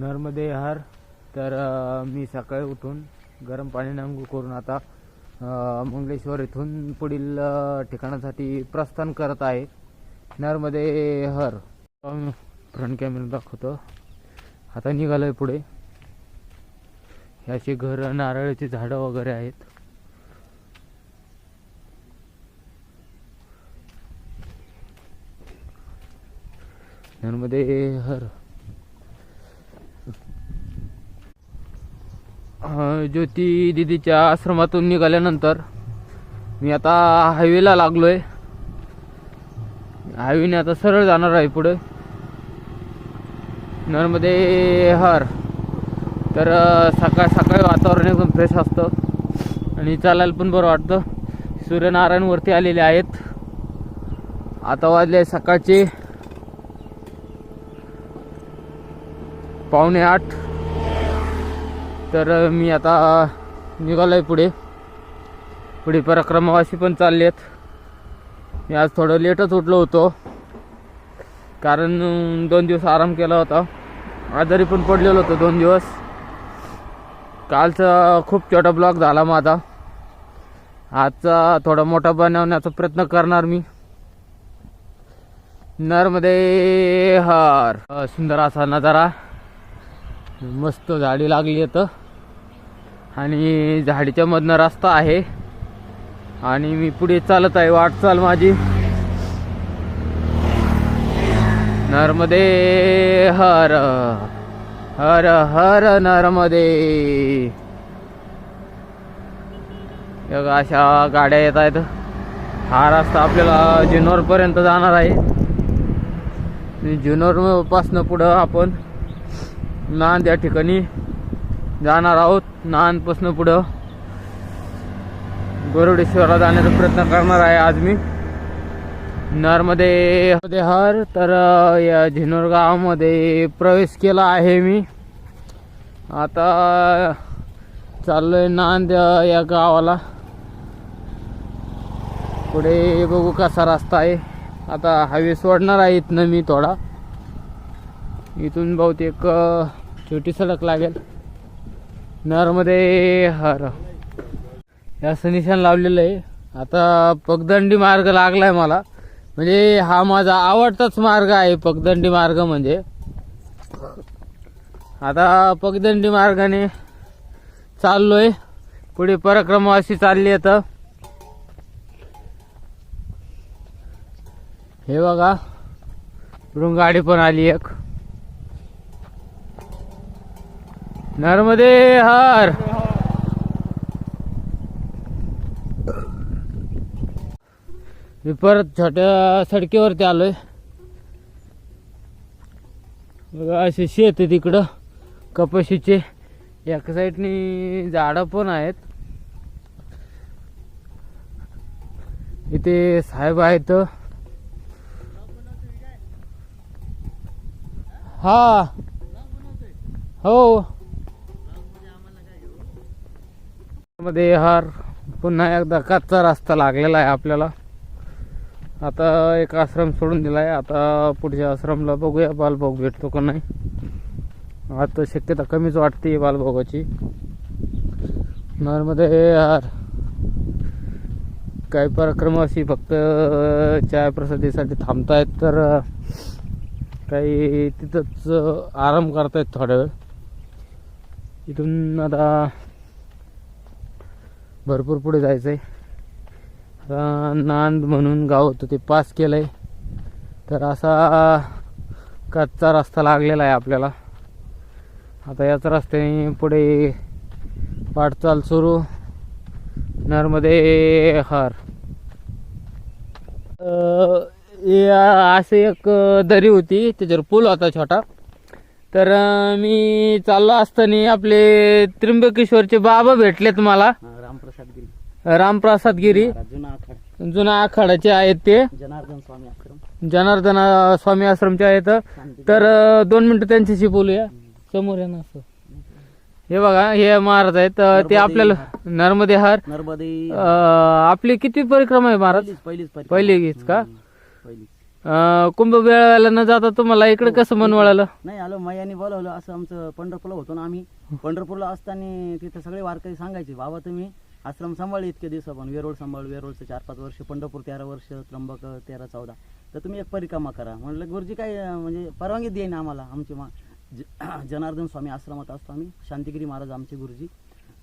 नर्मदे हार. तर मी सकाळी उठून गरम पाण्याने अंघोळ करून आता मंगलेश्वर इथून पुढील ठिकाणासाठी प्रस्थान करत आहे. नरमध्ये हर. फ्रंट कॅमेरा दाखवतो. आता निघालोय पुढे. असे घर नारळाची झाडं वगैरे आहेत. नर्मदे हर. ज्योती दिदीच्या आश्रमातून निघाल्यानंतर मी आता हायवेला लागलो आहे हायवेने आता सरळ जाणार आहे पुढे. नरमध्ये हर. तर सकाळ सकाळी वातावरण एकदम फ्रेश असतं. आणि चालायला पण बरं वाटतं. सूर्यनारायणवरती आलेले आहेत. आता वाजले सकाळचे पावणे आठ. तर मी आता निघालोय पुढे. पुढे पराक्रमवासी पण चालले आहेत मी आज थोडं लेटच उठलो होतो. कारण दोन दिवस आराम केला होता. आजारी पण पडलेलो होतो दोन दिवस. कालचा खूप छोटा ब्लॉग झाला माझा. आजचा थोडा मोठा बनवण्याचा प्रयत्न करणार मी. नरमध्ये हार. सुंदर असा नजारा. मस्त झाडी लागली आहेत आणि झाडीच्या मधनं रस्ता आहे. आणि मी पुढे चालत आहे. वाटचाल माझी. नर्मदे हर हर हर नर्मदे. अशा गाड्या येत आहेत. हा रस्ता आपल्याला जुन्नर पर्यंत जाणार आहे. जुन्नर पुढं आपण नांद या ठिकाणी जाणार आहोत नांदपासून पुढं. गरुडेश्वरला जाण्याचा प्रयत्न करणार आहे आज मी. नरमध्ये मध्ये हर तर या झिनोर गावामध्ये प्रवेश केला आहे मी. आता चाललोय नांद या गावाला. पुढे बघू कसा रस्ता आहे. आता हायवे सोडणार आहे इथनं मी थोडा. इथून बहुतेक छोटी सडक लागेल. नरमध्ये हर. या निशाण लावलेलं आहे. आता पगदंडी मार्ग लागलाय मला. म्हणजे हा माझा आवडताच मार्ग आहे पगदंडी मार्ग म्हणजे. आता पगदंडी मार्गाने चाललोय. पुढे पराक्रमवासी चालली आता. हे बघा. गाडी पण आली एक. नर्मदे हार. मी परत छोट्या सडकेवरती आलोय. बघा असे शेत आहे तिकडं. कपाशीचे. एका साईडनी झाडं पण आहेत. इथे साहेब आहेत. हा. हो. मध्ये हार पुन्हा एकदा कच्चा रस्ता लागलेला आहे आपल्याला. आता एक आश्रम सोडून दिला आहे. आता पुढच्या आश्रमला बघूया बालभोग भेटतो का नाही. आता शक्यता कमीच वाटते बालभोगाची नॉर्मदे यार काही पराक्रमवासी फक्त चाय प्रसादीसाठी थांबतायत तर काही तिथंच आराम करतायत थोड्या वेळ. इथून आता भरपूर पुढे जायचं आहे आता नांद म्हणून गाव होतं ते पास केलंय. तर असा कच्चा रस्ता लागलेला आहे आपल्याला. आता याच रस्त्याने पुढे वाटचाल सुरू. नरमध्ये हार. असे एक दरी होती त्याच्यावर पूल होता छोटा. तर मी चाललो असताना आपले त्र्यंबकेश्वरचे बाबा भेटलेत मला. रामप्रसाद गिरी. जुना आखाड. जुना आखाड्याचे आहेत ते. जनार्दन स्वामी आश्रम. जनार्दन अं, स्वामी आश्रमचे आहेत. तर अं, दोन मिनिटं त्यांच्याशी बोलूया. समोर आहे ना असं हे बघा हे महाराज आहेत. अं, ते आपल्याला नर्मदे हार. नर्मदे अं, आपली किती परिक्रमा आहे महाराज? पहिलीच पहिलीच परिक्रमा. पहिली गीच का? हम्म, पहिलीच. अं, कुंभमेळ्याला न जाता तुम्हाला इकडे कसं मन वळालं? नाही आलो मैयानी बोलावलं. असं आमचं पंढरपूरला होतो ना आम्ही. पंढरपूरला असताना तिथं सगळे वारकरी सांगायचे बाबा तुम्ही आश्रम सांभाळले इतके दिवस आपण. वेरोळ सांभाळ वेरोळचं चार पाच वर्ष पंढरपूर तेरा वर्ष त्र्यंबक तेरा चौदा. तर तुम्ही एक परिक्रमा करा. म्हणलं गुरुजी काय म्हणजे परवानगी देईन आम्हाला आमचे मा ज- जनार्दन स्वामी आश्रमात असतो आम्ही शांतिगिरी महाराज आमचे गुरुजी.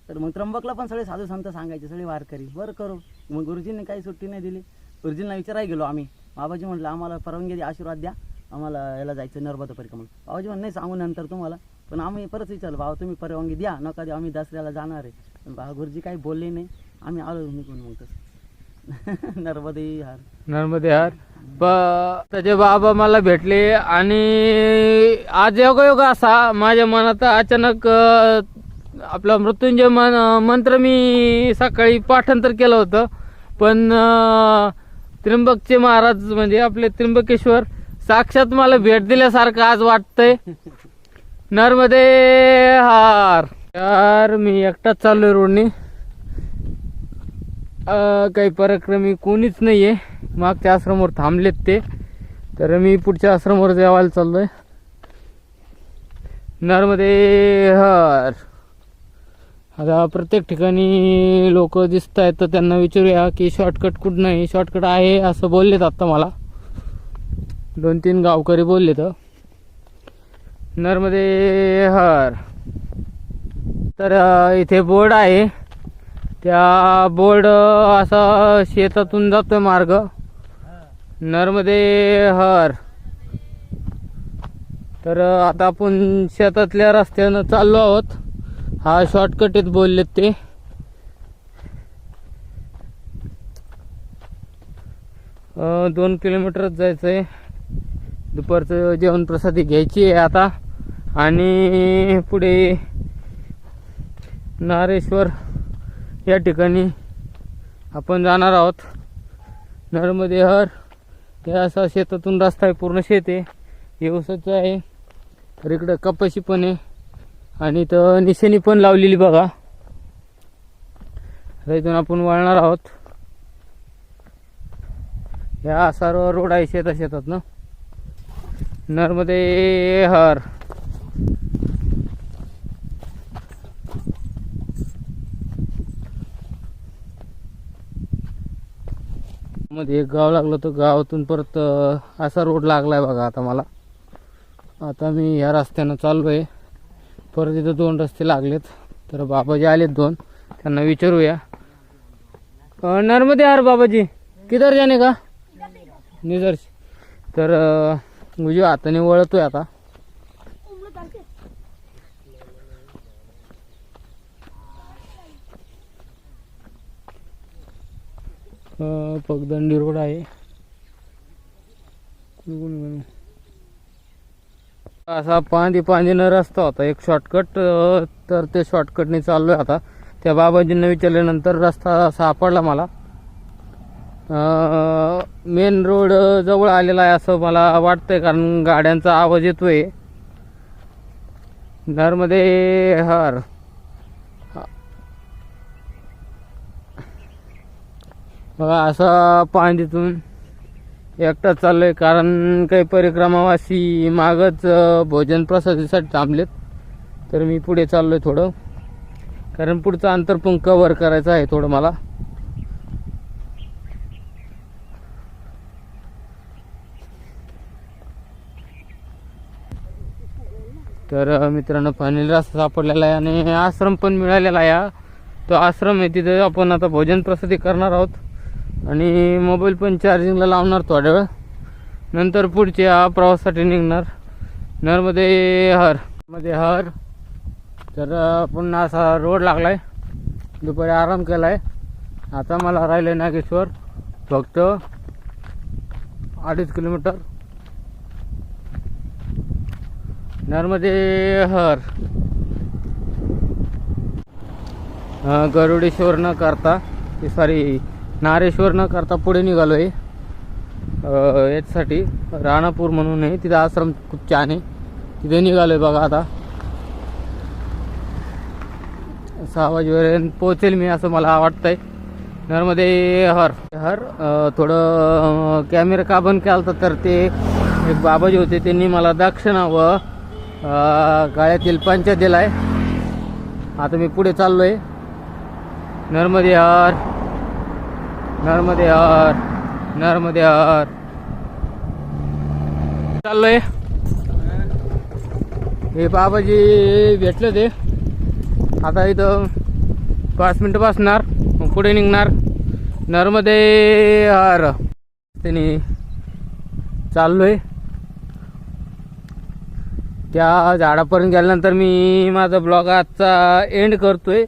तर मग त्र्यंबकला पण सगळे साधू संत सांगायचे सगळे वारकरी बरं करू. मग गुरुजींनी काही सुट्टी नाही दिली. गुरुजींना विचारायला गेलो आम्ही. बाबाजी म्हटलं आम्हाला परवानगी द्या आशीर्वाद द्या. आम्हाला याला जायचं नर्मदा परिक्रमा बाबाजी म्हण नाही सांगू नंतर तुम्हाला. पण आम्ही परत विचारलं बाबा तुम्ही परवानगी द्या नका द्या आम्ही दसऱ्याला जाणार आहे. पण बाबा गुरुजी काही बोलले नाही. आम्ही आलो निघून मग तसं. नर्मदे हार. नर्मदे हार. प त्याचे बाबा मला भेटले आणि आज योगायोग असा माझ्या मनात अचानक अं, आपला मृत्युंजय मन मंत्र मी सकाळी पाठांतर केलं होतं. पण अं, त्र्यंबकचे महाराज म्हणजे आपले त्र्यंबकेश्वर साक्षात मला भेट दिल्यासारखं आज वाटतंय. नर्मदे हार यार मी एकटाच चाललोय रोडनी. काही पराक्रमी कोणीच नाहीये. मागच्या आश्रमावर थांबलेत ते. तर मी पुढच्या आश्रमावर जेवायला चाललोय. नर्मदे हर आता प्रत्येक ठिकाणी लोक दिसत आहेत तर त्यांना विचारूया की शॉर्टकट कुठं नाही शॉर्टकट आहे असं बोललेत आत्ता मला. दोन तीन गावकरी बोलले तर नर्मदे हर. तर इथे बोर्ड आहे. त्या बोर्ड असा शेतातून जातोय मार्ग. नर्मदे हर. तर आता आपण शेतातल्या रस्त्यानं चाललो आहोत. हा शॉर्टकट बोललेत ते. दोन किलोमीटरच जायचं आहे दुपारचं जेवण प्रसादी घ्यायची आहे आता. आणि पुढे नारेश्वर या ठिकाणी आपण जाणार आहोत. नर्मदे हर हे असा शेतातून रस्ता आहे पूर्ण शेत आहे. व्यवसायचं आहे. तर इकडं कपाशी पण आहे. आणि तर निशाणी पण लावलेली बघा. इथून आपण वळणार आहोत. ह्या सर्व रोड आहे शेता शेतात ना. नर्मदे हर मध्ये एक गाव लागलं तर गावातून परत असा रोड लागलाय बघा आता मला. आता मी ह्या रस्त्यानं चाललो आहे परत इथं दोन रस्ते लागलेत. तर बाबाजी आलेत दोन. त्यांना विचारूया. नर्मदे यार बाबाजी. किधर जाणे का? निजर तर उजव्या हाताने वळतोय आता. पगदंडी रोड आहे. असा पांदी पांदीनं रस्ता होता. एक शॉर्टकट तर ते शॉर्टकटने चाललोय आता. त्या बाबाजींना विचारल्यानंतर रस्ता सापडला मला. मेन रोड जवळ आलेला आहे असं मला वाटतंय कारण गाड्यांचा आवाज येतोय. नर्मदे हर. बघा असा पांदीतून एकटाच आहे कारण काही परिक्रमावासी मागच भोजन प्रसादीसाठी थांबलेत. तर मी पुढे चाललोय थोडं. कारण पुढचं अंतर पण कव्हर करायचं आहे थोडं मला. तर मित्रांनो फायनल रस्ता सापडलेला आहे आणि आश्रम पण मिळालेला आहे. तो आश्रम आहे तिथे आपण आता भोजन प्रसादी करणार आहोत. आणि मोबाईल पण चार्जिंगला लावणार थोड्या वेळ. नंतर पुढच्या प्रवासासाठी निघणार. नर्मदे हर. मध्ये हर. तर पुन्हा असा रोड लागलाय. दुपारी आराम केलाय. आता मला राहिलंय नागेश्वर. फक्त अडीच किलोमीटर. नर्मदे हर. गरुडेश्वर न करता सॉरी नारेश्वर न करता पुढे निघालो आहे याच्यासाठी राणापूर म्हणून आहे. तिथं आश्रम खूप छान आहे. तिथे निघालोय बघा आता. सहा वाजेपर्यंत पोहोचेल मी असं मला वाटतंय. नर्मदे हर. हर थोडं कॅमेरा का बंद केला होता तर ते एक बाबाजी होते त्यांनी मला दक्षिणा व गाळ्यातील पंचा दिलाय. आता मी पुढे चाललोय. नर्मदे हर. नर्मदे हर नर्मदे हर चाललंय. हे बाबाजी भेटलं ते. आता इथं पाच मिनटं बसणार पुढे निघणार. नर्मदे हर त्यांनी चाललोय. त्या झाडापर्यंत गेल्यानंतर मी माझा ब्लॉग आजचा एंड करतोय.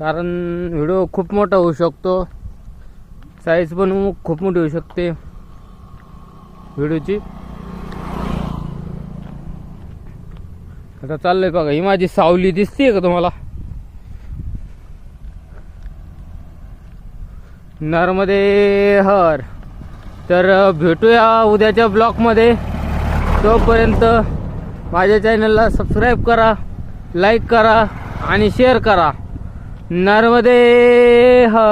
कारण व्हिडिओ खूप मोठा होऊ शकतो. साईज पण खूप मोठी होऊ शकते. व्हिडिओची आता चाललंय बघा ही माझी सावली दिसते का तुम्हाला? नर्मदे हर. तर भेटूया उद्याच्या ब्लॉगमध्ये तोपर्यंत माझ्या चॅनलला सबस्क्राईब करा लाईक करा आणि शेअर करा. नर्मदे ह